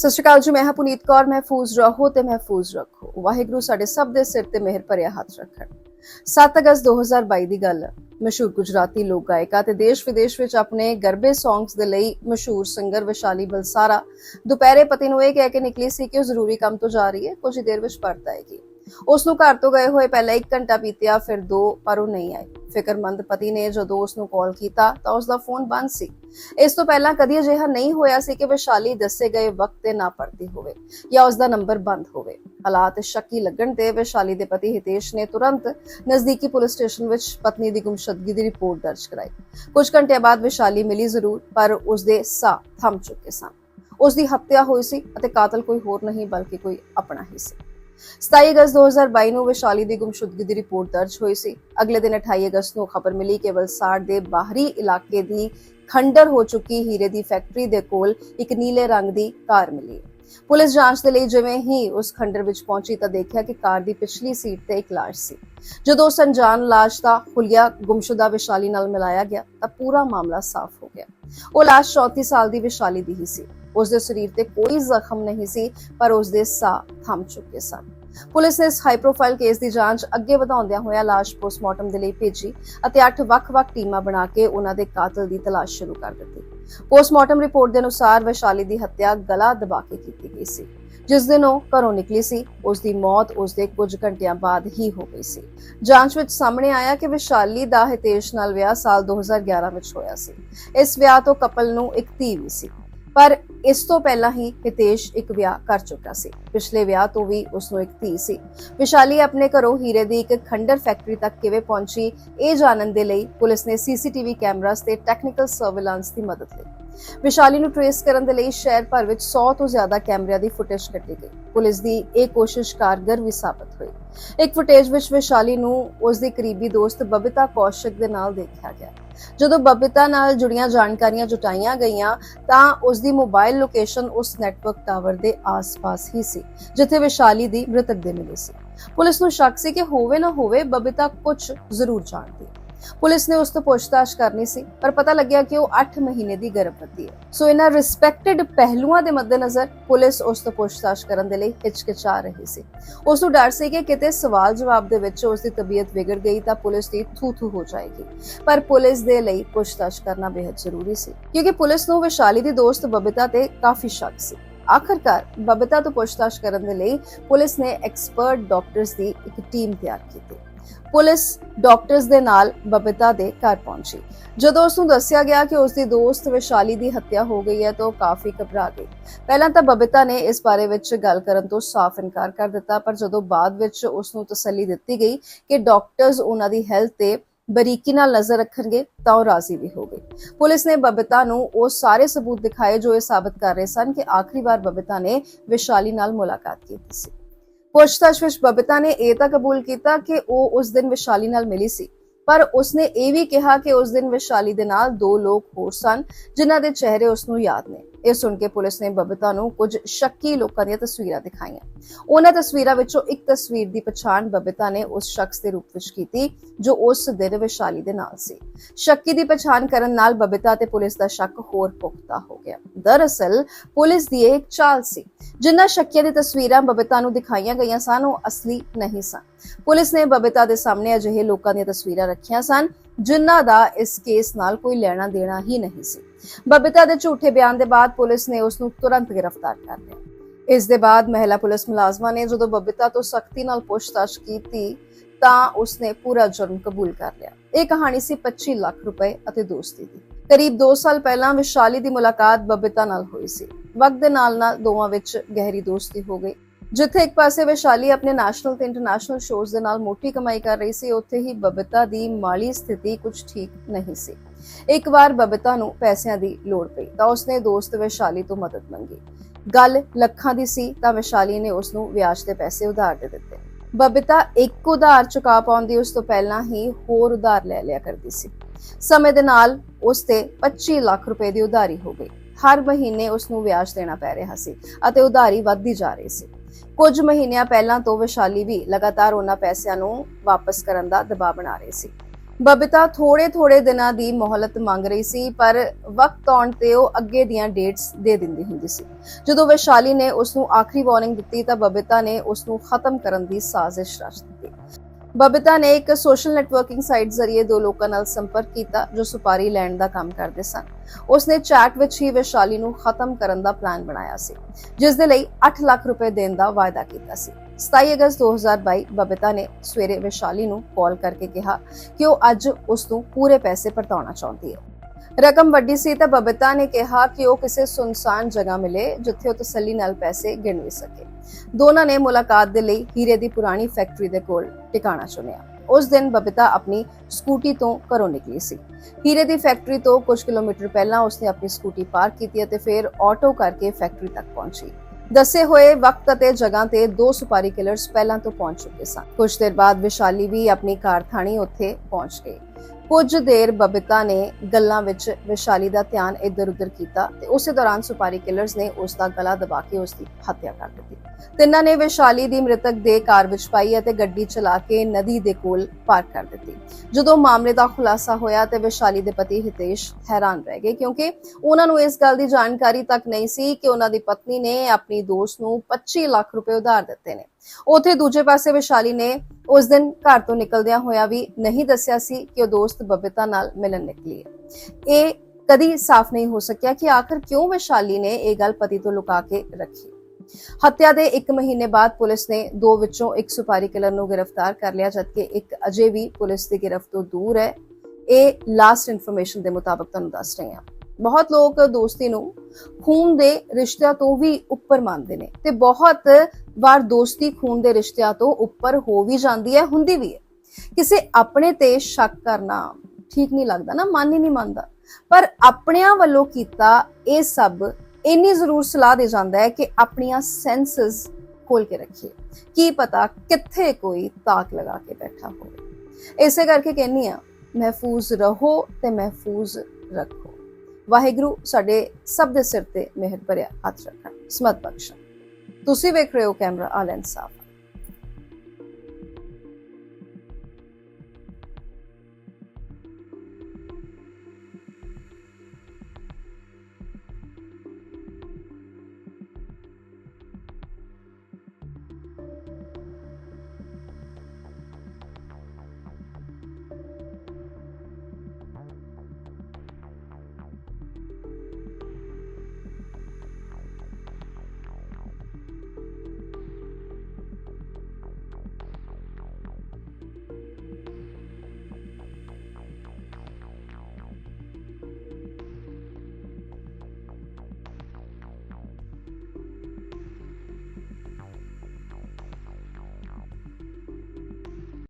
ਸਤਿ ਸ਼੍ਰੀ ਅਕਾਲ ਜੀ, ਮੈਂ ਹਾਂ ਪੁਨੀਤ ਕੌਰ ਮਹਿਫੂਜ਼ ਰਹੋ ਤੇ ਮਹਿਫੂਜ਼ ਰੱਖੋ। ਵਾਹਿਗੁਰੂ ਸਾਡੇ ਸਭ ਦੇ ਸਿਰ ਤੇ ਮਿਹਰ ਭਰਿਆ ਹੱਥ ਰੱਖਣ। 7 ਅਗਸਤ 2022 ਦੀ ਗੱਲ ਹੈ ਮਸ਼ਹੂਰ ਗੁਜਰਾਤੀ ਲੋਕ ਗਾਇਕਾ ਤੇ ਦੇਸ਼ ਵਿਦੇਸ਼ ਵਿੱਚ ਆਪਣੇ ਗਰਬੇ ਸੌਂਗਸ ਦੇ ਲਈ ਮਸ਼ਹੂਰ ਸਿੰਗਰ ਵਿਸ਼ਾਲੀ ਬਲਸਾਰਾ ਦੁਪਹਿਰੇ ਪਤੀ ਨੂੰ ਇਹ ਕਹਿ ਕੇ ਨਿਕਲੀ ਸੀ ਕਿ ਉਹ ਜ਼ਰੂਰੀ ਕੰਮ ਤੋਂ ਜਾ ਰਹੀ ਹੈ, ਕੁਝ ਹੀ ਦੇਰ ਵਿੱਚ ਪਰਤ ਆਏਗੀ। ਉਸ ਨੂੰ ਘਰ ਤੋਂ ਗਏ ਹੋਏ ਪਹਿਲਾਂ 1 ਘੰਟਾ ਬੀਤਿਆ, ਫਿਰ 2 ਪਰ ਉਹ ਨਹੀਂ ਆਏ। ਫਿਕਰਮੰਦ ਪਤੀ ਨੇ ਜਦੋਂ ਉਸ ਨੂੰ ਕਾਲ ਕੀਤਾ, ਤਾਂ ਉਸ ਦਾ ਫੋਨ ਬੰਦ ਸੀ। ਇਸ ਤੋਂ ਪਹਿਲਾਂ ਕਦੀ ਅਜਿਹਾ ਨਹੀਂ ਹੋਇਆ ਸੀ ਕਿ ਵਿਸ਼ਾਲੀ ਦੱਸੇ ਗਏ ਵਕਤ ਤੇ ਨਾ ਪੜਦੀ ਹੋਵੇ ਜਾਂ ਉਸ ਦਾ ਨੰਬਰ ਬੰਦ ਹੋਵੇ। ਹਾਲਾਤ ਸ਼ੱਕੀ ਲੱਗਣ ਤੇ ਵਿਸ਼ਾਲੀ ਦੇ ਪਤੀ ਹਿਤੇਸ਼ ਨੇ ਤੁਰੰਤ ਨਜ਼ਦੀਕੀ ਪੁਲਿਸ ਸਟੇਸ਼ਨ ਵਿੱਚ ਪਤਨੀ ਦੀ ਗੁੰਮਸ਼ਦਗੀ ਦੀ ਰਿਪੋਰਟ ਦਰਜ ਕਰਾਈ। ਕੁਝ ਘੰਟਿਆਂ ਬਾਅਦ ਵਿਸ਼ਾਲੀ ਮਿਲੀ ਜ਼ਰੂਰ, ਪਰ ਉਸ ਦੇ ਸਾਹ ਥੰਮ ਚੁੱਕੇ ਸਨ। ਉਸ ਦੀ ਹੱਤਿਆ ਹੋਈ ਸੀ ਅਤੇ ਕਾਤਲ ਕੋਈ ਹੋਰ ਨਹੀਂ, ਬਲਕਿ ਕੋਈ ਆਪਣਾ ਹੀ ਸੀ। 27 ਅਗਸਤ 2022 ਨੂੰ ਵਿਸ਼ਾਲੀ ਦੀ ਗੁੰਮਸ਼ੁਦਗੀ ਦੀ ਰਿਪੋਰਟ ਦਰਜ ਹੋਈ ਸੀ। ਅਗਲੇ ਦਿਨ 28 ਅਗਸਤ ਨੂੰ ਖਬਰ ਮਿਲੀ ਕਿ ਵਲਸਾੜ ਦੇ ਬਾਹਰੀ ਇਲਾਕੇ ਦੀ ਖੰਡਰ ਹੋ ਚੁੱਕੀ ਹੀਰੇ ਦੀ ਫੈਕਟਰੀ ਦੇ ਕੋਲ ਇੱਕ ਨੀਲੇ ਰੰਗ ਦੀ ਕਾਰ ਮਿਲੀ। ਪੁਲਿਸ ਜਾਂਚ ਦੇ ਲਈ ਜਿਵੇਂ ਹੀ ਉਸ ਖੰਡਰ ਵਿੱਚ ਪਹੁੰਚੀ ਤਾਂ ਦੇਖਿਆ ਕਿ ਕਾਰ ਦੀ ਪਿਛਲੀ ਸੀਟ ਤੇ ਇੱਕ ਲਾਸ਼ ਸੀ। ਜਦੋਂ ਉਸ ਅਣਜਾਣ ਲਾਸ਼ ਦਾ ਹੁਲੀਆ ਗੁੰਮਸ਼ੁਦਾ ਵਿਸ਼ਾਲੀ ਨਾਲ ਮਿਲਾਇਆ ਗਿਆ ਤਾਂ ਪੂਰਾ ਮਾਮਲਾ ਸਾਫ਼ ਹੋ ਗਿਆ। ਉਹ ਲਾਸ਼ 34 ਸਾਲ ਦੀ ਵਿਸ਼ਾਲੀ ਦੀ ਹੀ ਸੀ। ਉਸ ਦੇ ਸਰੀਰ ਤੇ ਕੋਈ ਜ਼ਖਮ ਨਹੀਂ ਸੀ, ਪਰ ਉਸ ਦੇ ਸਾਹ ਥੰਮ ਚੁੱਕੇ ਸਨ। ਪੁਲਿਸ ਨੇ ਇਸ ਹਾਈ ਪ੍ਰੋਫਾਈਲ ਕੇਸ ਦੀ ਜਾਂਚ ਅੱਗੇ ਵਧਾਉਂਦਿਆਂ ਹੋਇਆਂ ਲਾਸ਼ ਪੋਸਟਮਾਰਟਮ ਦੇ ਲਈ ਭੇਜੀ ਅਤੇ 8 ਵੱਖ-ਵੱਖ ਟੀਮਾਂ ਬਣਾ ਕੇ ਉਹਨਾਂ ਦੇ ਕਾਤਲ ਦੀ ਤਲਾਸ਼ ਸ਼ੁਰੂ ਕਰ ਦਿੱਤੀ। ਪੋਸਟਮਾਰਟਮ ਰਿਪੋਰਟ ਦੇ ਅਨੁਸਾਰ ਵੈਸਾਲੀ ਦੀ ਹੱਤਿਆ ਗਲਾ ਦਬਾ ਕੇ ਕੀਤੀ ਗਈ ਸੀ। ਜਿਸ ਦਿਨ ਉਹ ਘਰੋਂ ਨਿਕਲੀ ਸੀ ਉਸ ਦੀ ਮੌਤ ਉਸ ਦੇ ਕੁਝ ਘੰਟਿਆਂ ਬਾਅਦ ਹੀ ਹੋ ਗਈ ਸੀ। ਜਾਂਚ ਵਿੱਚ ਸਾਹਮਣੇ ਆਇਆ ਕਿ ਵਿਸ਼ਾਲੀ ਦਾ ਹਿਤੇਸ਼ ਨਾਲ ਵਿਆਹ ਸਾਲ 2011 ਵਿੱਚ ਹੋਇਆ ਸੀ। ਇਸ ਵਿਆਹ ਤੋਂ ਕਪਲ ਨੂੰ ਇੱਕ ਧੀ ਵੀ ਸੀ। ਪਰ ਇਸ ਤੋਂ ਪਹਿਲਾਂ ਹੀ ਹਿਤੇਸ਼ ਇੱਕ ਵਿਆਹ ਕਰ ਚੁੱਕਾ ਸੀ। ਪਿਛਲੇ ਵਿਆਹ ਤੋਂ ਵੀ ਉਸ ਨੂੰ ਇੱਕ ਧੀ ਸੀ। ਵਿਸ਼ਾਲੀ ਆਪਣੇ ਘਰੋਂ ਹੀਰੇ ਦੀ ਇੱਕ ਖੰਡਰ ਫੈਕਟਰੀ ਤੱਕ ਕਿਵੇਂ ਪਹੁੰਚੀ, ਇਹ ਜਾਣਨ ਦੇ ਲਈ ਪੁਲਿਸ ਨੇ ਸੀਸੀਟੀਵੀ ਕੈਮਰਾਸ ਤੇ ਟੈਕਨੀਕਲ ਸਰਵੇਲੈਂਸ ਦੀ ਮਦਦ ਲਈ। ਵਿਸ਼ਾਲੀ ਨੂੰ ਟ੍ਰੇਸ ਕਰਨ ਦੇ ਲਈ ਸ਼ਹਿਰ ਭਰ ਵਿੱਚ 100 ਤੋਂ ਜ਼ਿਆਦਾ ਕੈਮਰਿਆਂ ਦੀ ਫੁਟੇਜ ਕੱਢੀ ਗਈ। ਪੁਲਿਸ ਦੀ ਇਹ ਕੋਸ਼ਿਸ਼ ਕਾਰਗਰ ਵੀ ਸਾਬਤ ਹੋਈ। ਇੱਕ ਫੁਟੇਜ ਵਿੱਚ ਵਿਸ਼ਾਲੀ ਨੂੰ ਉਸ ਦੀ ਕਰੀਬੀ ਦੋਸਤ ਬਬਿਤਾ ਕੌਸ਼ਿਕ ਦੇ ਨਾਲ ਦੇਖਿਆ ਗਿਆ। ਜਦੋਂ ਬਬਿਤਾ ਨਾਲ ਜੁੜੀਆਂ ਜਾਣਕਾਰੀਆਂ ਜੁਟਾਈਆਂ ਗਈਆਂ, ਤਾਂ ਉਸ ਦੀ ਮੋਬਾਈਲ ਲੋਕੇਸ਼ਨ ਉਸ ਨੈਟਵਰਕ ਟਾਵਰ ਦੇ ਆਸ-ਪਾਸ ਹੀ ਸੀ, ਜਿੱਥੇ ਵਿਸ਼ਾਲੀ ਦੀ ਮ੍ਰਿਤਕ ਦੇ ਮਿਲੀ ਸੀ। ਪੁਲਿਸ ਨੂੰ ਸ਼ੱਕ ਸੀ ਕਿ ਹੋਵੇ ਨਾ ਹੋਵੇ, ਬਬਿਤਾ ਕੁਝ ਜ਼ਰੂਰ ਜਾਣਦੀ। ਪੁਲਿਸ ਨੇ ਉਸ ਤੋਂ ਪੁੱਛਤਾਛ ਕਰਨੀ ਸੀ, ਪਰ ਪਤਾ ਲੱਗਿਆ ਕਿ ਉਹ 8 ਮਹੀਨੇ ਦੀ ਗਰਭਵਤੀ ਹੈ। ਸੋ ਇਹਨਾਂ ਰਿਸਪੈਕਟਡ ਪਹਿਲੂਆਂ ਦੇ ਮੱਦੇਨਜ਼ਰ ਪੁਲਿਸ ਉਸ ਤੋਂ ਪੁੱਛਤਾਛ ਕਰਨ ਦੇ ਲਈ ਹਿਚਕਿਚਾ ਰਹੀ ਸੀ। ਉਸ ਨੂੰ ਡਰ ਸੀ ਕਿ ਕਿਤੇ ਸਵਾਲ ਜਵਾਬ ਦੇ ਵਿੱਚ ਉਸ ਦੀ ਤਬੀਅਤ ਵਿਗੜ ਗਈ ਤਾਂ ਪੁਲਿਸ ਦੀ ਥੂ ਥੂ ਹੋ ਜਾਏਗੀ। ਪਰ ਪੁਲਿਸ ਦੇ ਲਈ ਪੁੱਛਤਾਛ ਕਰਨਾ ਬੇहद ਜ਼ਰੂਰੀ ਸੀ, ਕਿਉਂਕਿ ਪੁਲਿਸ ਨੂੰ ਵਿਸ਼ਾਲੀ ਦੀ ਦੋਸਤ ਬਬਿਤਾ ਤੇ ਕਾਫੀ ਸ਼ੱਕ ਸੀ। ਆਖਰਕਾਰ ਬਬਿਤਾ ਤੋਂ ਪੁੱਛਤਾਛ ਕਰਨ ਦੇ ਲਈ ਪੁਲਿਸ ਨੇ ਐਕਸਪਰਟ ਡਾਕਟਰਸ ਦੀ ਇੱਕ ਟੀਮ ਤਿਆਰ ਕੀਤੀ। ਪੁਲਿਸ ਡਾਕਟਰਸ ਦੇ ਨਾਲ ਬਬਿਤਾ ਦੇ ਘਰ ਪਹੁੰਚੀ। ਜਦੋਂ ਉਸ ਨੂੰ ਦੱਸਿਆ ਗਿਆ ਕਿ ਉਸ ਦੀ ਦੋਸਤ ਵਿਸ਼ਾਲੀ ਦੀ ਹੱਤਿਆ ਹੋ ਗਈ ਹੈ ਤਾਂ ਉਹ ਕਾਫੀ ਘਬਰਾ ਗਈ। ਪਹਿਲਾਂ ਤਾਂ ਬਬਿਤਾ ਨੇ ਇਸ ਬਾਰੇ ਵਿੱਚ ਗੱਲ ਕਰਨ ਤੋਂ ਸਾਫ਼ ਇਨਕਾਰ ਕਰ ਦਿੱਤਾ, ਪਰ ਜਦੋਂ ਬਾਅਦ ਵਿੱਚ ਉਸ ਨੂੰ ਤਸੱਲੀ ਦਿੱਤੀ ਗਈ ਕਿ ਡਾਕਟਰਸ ਉਹਨਾਂ ਦੀ ਹੈਲਥ ਤੇ ਬਰੀਕੀ ਨਾਲ ਨਜ਼ਰ ਰੱਖਣਗੇ ਤਾਂ ਉਹ ਰਾਜ਼ੀ ਵੀ ਹੋ ਗਈ ਪੁਲਿਸ ਨੇ ਬਬਿਤਾ ਨੂੰ ਉਹ ਸਾਰੇ ਸਬੂਤ ਦਿਖਾਏ ਜੋ ਇਹ ਸਾਬਤ ਕਰ ਰਹੇ ਸਨ ਕਿ ਆਖਰੀ ਵਾਰ ਬਬਿਤਾ ਨੇ ਵਿਸ਼ਾਲੀ ਨਾਲ ਮੁਲਾਕਾਤ ਕੀਤੀ ਸੀ। ਪੁੱਛਤਾਛ ਵਿੱਚ ਬਬਿਤਾ ਨੇ ਇਹ ਤਾਂ ਕਬੂਲ ਕੀਤਾ ਕਿ ਉਹ ਉਸ ਦਿਨ ਵਿਸ਼ਾਲੀ ਨਾਲ ਮਿਲੀ ਸੀ। ਪਰ ਉਸਨੇ ਇਹ ਵੀ ਕਿਹਾ ਕਿ ਉਸ ਦਿਨ ਵਿਸ਼ਾਲੀ ਦੇ ਨਾਲ ਦੋ ਲੋਕ ਹੋਰ ਸਨ, ਜਿਨ੍ਹਾਂ ਦੇ ਚਿਹਰੇ ਉਸ ਨੂੰ ਯਾਦ ਨੇ। ਇਹ ਸੁਣ ਕੇ ਪੁਲਿਸ ਨੇ ਬਬਿਤਾ ਨੂੰ ਕੁਝ ਸ਼ੱਕੀ ਲੋਕਾਂ ਦੀਆਂ ਤਸਵੀਰਾਂ ਦਿਖਾਈਆਂ। ਉਹਨਾਂ ਤਸਵੀਰਾਂ ਵਿੱਚੋਂ ਇੱਕ ਤਸਵੀਰ ਦੀ ਪਛਾਣ ਬਬਿਤਾ ਨੇ ਉਸ ਸ਼ਖਸ ਦੇ ਰੂਪ ਵਿੱਚ ਕੀਤੀ, ਜੋ ਉਸ ਦਿਨ ਵਿਸ਼ਾਲੀ ਦੇ ਨਾਲ ਸੀ। ਸ਼ੱਕੀ ਦੀ ਪਛਾਣ ਕਰਨ ਨਾਲ ਬਬਿਤਾ ਤੇ ਪੁਲਿਸ ਦਾ ਸ਼ੱਕ ਹੋਰ ਪੁਖਤਾ ਹੋ ਗਿਆ। ਦਰਅਸਲ, ਪੁਲਿਸ ਦੀ ਇਹ ਇੱਕ ਚਾਲ ਸੀ ਜਿਨ੍ਹਾਂ ਸ਼ੱਕੀਆਂ ਦੀ ਤਸਵੀਰਾਂ ਬਬਿਤਾ ਨੂੰ ਦਿਖਾਈਆਂ ਗਈਆਂ ਸਨ, ਉਹ ਅਸਲੀ ਨਹੀਂ ਸਨ। ਪੁਲਿਸ ਨੇ ਬਬਿਤਾ ਦੇ ਸਾਹਮਣੇ ਅਜਿਹੇ ਲੋਕਾਂ ਦੀਆਂ ਤਸਵੀਰਾਂ ਰੱਖੀਆਂ ਸਨ, ਜਿਨ੍ਹਾਂ ਦਾ ਇਸ ਕੇਸ ਨਾਲ ਕੋਈ ਲੈਣਾ ਦੇਣਾ ਹੀ ਨਹੀਂ ਸੀ। ਬਬਿਤਾ ਦੇ ਝੂਠੇ ਬਿਆਨ ਦੇ ਬਾਅਦ ਪੁਲਿਸ ਨੇ ਉਸ ਨੂੰ ਤੁਰੰਤ ਗ੍ਰਿਫਤਾਰ ਕਰ ਲਿਆ। ਇਸ ਦੇ ਬਾਅਦ ਮਹਿਲਾ ਪੁਲਿਸ ਮੁਲਾਜ਼ਮਾਂ ਨੇ ਜਦੋਂ ਬਬਿਤਾ ਤੋਂ ਸਖਤੀ ਨਾਲ ਪੁੱਛਤਾਛ ਕੀਤੀ, ਤਾਂ ਉਸਨੇ ਪੂਰਾ ਜੁਰਮ ਕਬੂਲ ਕਰ ਲਿਆ। ਇਹ ਕਹਾਣੀ ਸੀ 25 ਲੱਖ ਰੁਪਏ ਅਤੇ ਦੋਸਤੀ ਦੀ। ਕਰੀਬ 2 ਸਾਲ ਪਹਿਲਾਂ ਵਿਸ਼ਾਲੀ ਦੀ ਮੁਲਾਕਾਤ ਬਬਿਤਾ ਨਾਲ ਹੋਈ ਸੀ। ਵਕਤ ਦੇ ਨਾਲ ਨਾਲ ਦੋਵਾਂ ਵਿੱਚ ਗਹਿਰੀ ਦੋਸਤੀ ਹੋ ਗਈ। ਜਿੱਥੇ ਇੱਕ ਪਾਸੇ ਵਿਸ਼ਾਲੀ ਆਪਣੇ ਨੈਸ਼ਨਲ ਤੇ ਇੰਟਰਨੈਸ਼ਨਲ ਸ਼ੋਜ਼ ਦੇ ਨਾਲ ਮੋਟੀ ਕਮਾਈ ਕਰ ਰਹੀ ਸੀ, ਉੱਥੇ ਹੀ ਬਬਿਤਾ ਦੀ ਮਾਲੀ ਸਥਿਤੀ ਕੁਝ ਠੀਕ ਨਹੀਂ ਸੀ। ਇੱਕ ਵਾਰ ਬਬਿਤਾ ਨੂੰ ਪੈਸਿਆਂ ਦੀ ਲੋੜ ਪਈ ਤਾਂ ਉਸਨੇ ਦੋਸਤ ਵਿਸ਼ਾਲੀ ਤੋਂ ਮਦਦ ਮੰਗੀ। ਗੱਲ ਲੱਖਾਂ ਦੀ ਸੀ ਤਾਂ ਵਿਸ਼ਾਲੀ ਨੇ ਉਸ ਨੂੰ ਵਿਆਜ ਤੇ ਪੈਸੇ ਉਧਾਰ ਦੇ ਦਿੱਤੇ। ਬਬਿਤਾ ਇੱਕ ਉਧਾਰ ਚੁਕਾ ਪਾਉਂਦੀ ਉਸ ਤੋਂ ਪਹਿਲਾਂ ਹੀ ਹੋਰ ਉਧਾਰ ਲੈ ਲਿਆ ਕਰਦੀ ਸੀ। ਸਮੇਂ ਦੇ ਨਾਲ ਉਸ ਤੇ 25 ਲੱਖ ਰੁਪਏ ਦੀ ਉਧਾਰੀ ਹੋ ਗਈ। ਹਰ ਮਹੀਨੇ ਉਸ ਨੂੰ ਵਿਆਜ ਦੇਣਾ ਪੈ ਰਿਹਾ ਸੀ ਅਤੇ ਉਧਾਰੀ ਵੱਧਦੀ ਜਾ ਰਹੀ ਸੀ। ਕੁਝ ਮਹੀਨਿਆਂ ਪਹਿਲਾਂ ਤੋਂ ਵਿਸ਼ਾਲੀ ਵੀ ਲਗਾਤਾਰ ਉਹਨਾਂ ਪੈਸਿਆਂ ਨੂੰ ਵਾਪਸ ਕਰਨ ਦਾ ਦਬਾਅ ਬਣਾ ਰਹੀ ਸੀ। ਬਬਿਤਾ ਥੋੜੇ ਥੋੜੇ ਦਿਨਾਂ ਦੀ ਮੋਹਲਤ ਮੰਗ ਰਹੀ ਸੀ, ਪਰ ਵਕਤ ਆਉਣ ਤੇ ਉਹ ਅੱਗੇ ਦੀਆਂ ਡੇਟਸ ਦੇ ਦਿੰਦੀ ਹੁੰਦੀ ਸੀ। ਜਦੋਂ ਵਿਸ਼ਾਲੀ ਨੇ ਉਸ ਨੂੰ ਆਖਰੀ ਵਾਰਨਿੰਗ ਦਿੱਤੀ ਤਾਂ ਬਬਿਤਾ ਨੇ ਉਸ ਨੂੰ ਖਤਮ ਕਰਨ ਦੀ ਸਾਜ਼ਿਸ਼ ਰਚ ਦਿੱਤੀ। ਬਬਿਤਾ ਨੇ ਇੱਕ ਸੋਸ਼ਲ ਨੈਟਵਰਕਿੰਗ ਸਾਈਟ ਜ਼ਰੀਏ ਦੋ ਲੋਕਾਂ ਨਾਲ ਸੰਪਰਕ ਕੀਤਾ ਜੋ ਸੁਪਾਰੀ ਲੈਣ ਦਾ ਕੰਮ ਕਰਦੇ ਸਨ। ਉਸਨੇ ਚੈਟ ਵਿੱਚ ਹੀ ਵਿਸ਼ਾਲੀ ਨੂੰ ਖਤਮ ਕਰਨ ਦਾ ਪਲਾਨ ਬਣਾਇਆ ਸੀ, ਜਿਸ ਦੇ ਲਈ 8 ਲੱਖ ਰੁਪਏ ਦੇਣ ਦਾ ਵਾਅਦਾ ਕੀਤਾ ਸੀ। 27 ਅਗਸਤ 2022 ਬਬਿਤਾ ਨੇ ਸਵੇਰੇ ਵਿਸ਼ਾਲੀ ਨੂੰ ਕਾਲ ਕਰਕੇ ਕਿਹਾ ਕਿ ਉਹ ਅੱਜ ਉਸ ਨੂੰ ਪੂਰੇ ਪੈਸੇ ਪਰਤਾਉਣਾ ਚਾਹੁੰਦੀ ਹੈ। ਰਕਮ ਵੱਡੀ ਸੀ ਤਾਂ ਬਬਿਤਾ ਨੇ ਕਿਹਾ ਕਿ ਉਹ ਕਿਸੇ ਸੁਨਸਾਨ ਜਗ੍ਹਾ ਮਿਲੇ ਜਿੱਥੇ ਉਹ ਤਸੱਲੀ ਨਾਲ ਪੈਸੇ ਗਿਣ ਵੀ ਸਕੇ। ਦੋਨਾਂ ਨੇ ਮੁਲਾਕਾਤ ਦੇ ਲਈ ਹੀਰੇ ਦੀ ਪੁਰਾਣੀ ਫੈਕਟਰੀ ਦੇ ਕੋਲ ਟਿਕਾਣਾ ਚੁਣਿਆ। ਉਸ ਦਿਨ ਬਬੀਤਾ ਆਪਣੀ ਸਕੂਟੀ ਤੋਂ ਘਰੋਂ ਨਿਕਲੀ ਸੀ। ਹੀਰੇ ਦੀ ਫੈਕਟਰੀ ਤੋਂ ਕੁਝ ਕਿਲੋਮੀਟਰ ਪਹਿਲਾਂ ਉਸਨੇ ਆਪਣੀ ਸਕੂਟੀ ਪਾਰਕ ਕੀਤੀ ਅਤੇ ਫਿਰ ਆਟੋ ਕਰਕੇ ਫੈਕਟਰੀ ਤੱਕ ਪਹੁੰਚੀ। ਦੱਸੇ ਹੋਏ ਵਕਤ ਅਤੇ ਜਗ੍ਹਾ ਤੇ ਦੋ ਸੁਪਾਰੀ ਕਿਲਰਸ ਪਹਿਲਾਂ ਤੋਂ ਪਹੁੰਚ ਚੁੱਕੇ ਸਨ। ਕੁਝ ਦੇਰ ਬਾਅਦ ਵਿਸ਼ਾਲੀ ਵੀ ਆਪਣੀ ਕਾਰ ਥਾਣੀ ਉੱਥੇ ਪਹੁੰਚ ਗਈ। ਕੁਝ ਦੇਰ ਬਬਿਤਾ ਨੇ ਗੱਲਾਂ ਵਿੱਚ ਵਿਸ਼ਾਲੀ ਦਾ ਧਿਆਨ ਇੱਧਰ-ਉੱਧਰ ਕੀਤਾ ਤੇ ਉਸੇ ਦੌਰਾਨ ਸੁਪਾਰੀ ਕਿਲਰਸ ਨੇ ਉਸ ਦਾ ਗਲਾ ਦਬਾ ਕੇ ਉਸ ਦੀ ਹੱਤਿਆ ਕਰ ਦਿੱਤੀ। ਤਿੰਨਾਂ ਨੇ ਵਿਸ਼ਾਲੀ ਦੀ ਮ੍ਰਿਤਕ ਦੇ ਕਾਰ ਵਿੱਚ ਪਾਈ ਅਤੇ ਗੱਡੀ ਚਲਾ ਕੇ ਨਦੀ ਦੇ ਕੋਲ ਪਾਰਕ ਕਰ ਦਿੱਤੀ। ਜਦੋਂ ਮਾਮਲੇ ਦਾ ਖੁਲਾਸਾ ਹੋਇਆ ਤੇ ਵਿਸ਼ਾਲੀ ਦੇ ਪਤੀ ਹਿਤੇਸ਼ ਹੈਰਾਨ ਰਹਿ ਗਏ ਕਿਉਂਕਿ ਉਹਨਾਂ ਨੂੰ ਇਸ ਗੱਲ ਦੀ ਜਾਣਕਾਰੀ ਤੱਕ ਨਹੀਂ ਸੀ ਕਿ ਉਹਨਾਂ ਦੀ ਪਤਨੀ ਨੇ ਆਪਣੀ ਦੋਸਤ ਨੂੰ 25 ਲੱਖ ਰੁਪਏ ਉਧਾਰ ਦਿੱਤੇ ਨੇ। ਉਥੇ ਦੂਜੇ ਪਾਸੇ ਵਿਸ਼ਾਲੀ ਨੇ ਉਸ ਦਿਨ ਘਰ ਤੋਂ ਨਿਕਲਦਿਆਂ ਹੋਇਆ ਵੀ ਨਹੀਂ ਦੱਸਿਆ ਸੀ ਕਿ ਉਹ ਦੋਸਤ ਬਬਿਤਾ ਨਾਲ ਮਿਲਣ ਨਿਕਲੀ ਹੈ। ਇਹ ਕਦੀ ਸਾਫ਼ ਨਹੀਂ ਹੋ ਸਕਿਆ ਕਿ ਆਖਰ ਕਿਉਂ ਵਿਸ਼ਾਲੀ ਨੇ ਇਹ ਗੱਲ ਪਤੀ ਤੋਂ ਲੁਕਾ ਕੇ ਰੱਖੀ। ਹੱਤਿਆ ਦੇ 1 ਮਹੀਨੇ ਬਾਅਦ ਪੁਲਿਸ ਨੇ ਦੋ ਵਿੱਚੋਂ ਇੱਕ ਸੁਪਾਰੀ ਕਿਲਰ ਨੂੰ ਗ੍ਰਿਫਤਾਰ ਕਰ ਲਿਆ, ਜਦਕਿ ਇੱਕ ਅਜੇ ਵੀ ਪੁਲਿਸ ਦੀ ਗਿਰਫਤ ਤੋਂ ਦੂਰ ਹੈ। ਇਹ ਲਾਸਟ ਇਨਫੋਰਮੇਸ਼ਨ ਦੇ ਮੁਤਾਬਕ ਤੁਹਾਨੂੰ ਦੱਸ ਰਹੇ ਹਾਂ। ਬਹੁਤ ਲੋਕ ਦੋਸਤੀ ਨੂੰ ਖੂਨ ਦੇ ਰਿਸ਼ਤਿਆਂ ਤੋਂ ਵੀ ਉੱਪਰ ਮੰਨਦੇ ਨੇ ਤੇ ਬਹੁਤ ਵਾਰ ਦੋਸਤੀ ਖੂਨ ਦੇ ਰਿਸ਼ਤਿਆਂ ਤੋਂ ਉੱਪਰ ਹੋ ਵੀ ਜਾਂਦੀ ਹੈ, ਹੁੰਦੀ ਵੀ ਹੈ। ਕਿਸੇ ਆਪਣੇ ਤੇ ਸ਼ੱਕ ਕਰਨਾ ਠੀਕ ਨਹੀਂ ਲੱਗਦਾ ਨਾ, ਮਨ ਹੀ ਨਹੀਂ ਮੰਨਦਾ। ਪਰ ਆਪਣਿਆਂ ਵੱਲੋਂ ਕੀਤਾ ਇਹ ਸਭ ਇੰਨੀ ਜ਼ਰੂਰ ਸਲਾਹ ਦੇ ਜਾਂਦਾ ਹੈ ਕਿ ਆਪਣੀਆਂ ਸੈਂਸਸ ਖੋਲ ਕੇ ਰੱਖੀਏ। ਕੀ ਪਤਾ ਕਿੱਥੇ ਕੋਈ ਤਾਕ ਲਗਾ ਕੇ ਬੈਠਾ ਹੋਵੇ। ਇਸੇ ਕਰਕੇ ਕਹਿੰਨੀ ਆ ਮਹਿਫੂਜ਼ ਰਹੋ ਤੇ ਮਹਿਫੂਜ਼ ਰੱਖੋ। ਵਾਹਿਗੁਰੂ ਸਾਡੇ ਸਭ ਦੇ ਸਿਰ ਤੇ ਮਿਹਰ ਭਰਿਆ ਹੱਥ ਰੱਖਣ। ਸਮਤ ਬਖਸ਼ਣ। ਤੁਸੀਂ ਵੇਖ ਰਹੇ ਹੋ ਕੈਮਰਾ ਆਲ ਇਨਸਾਫ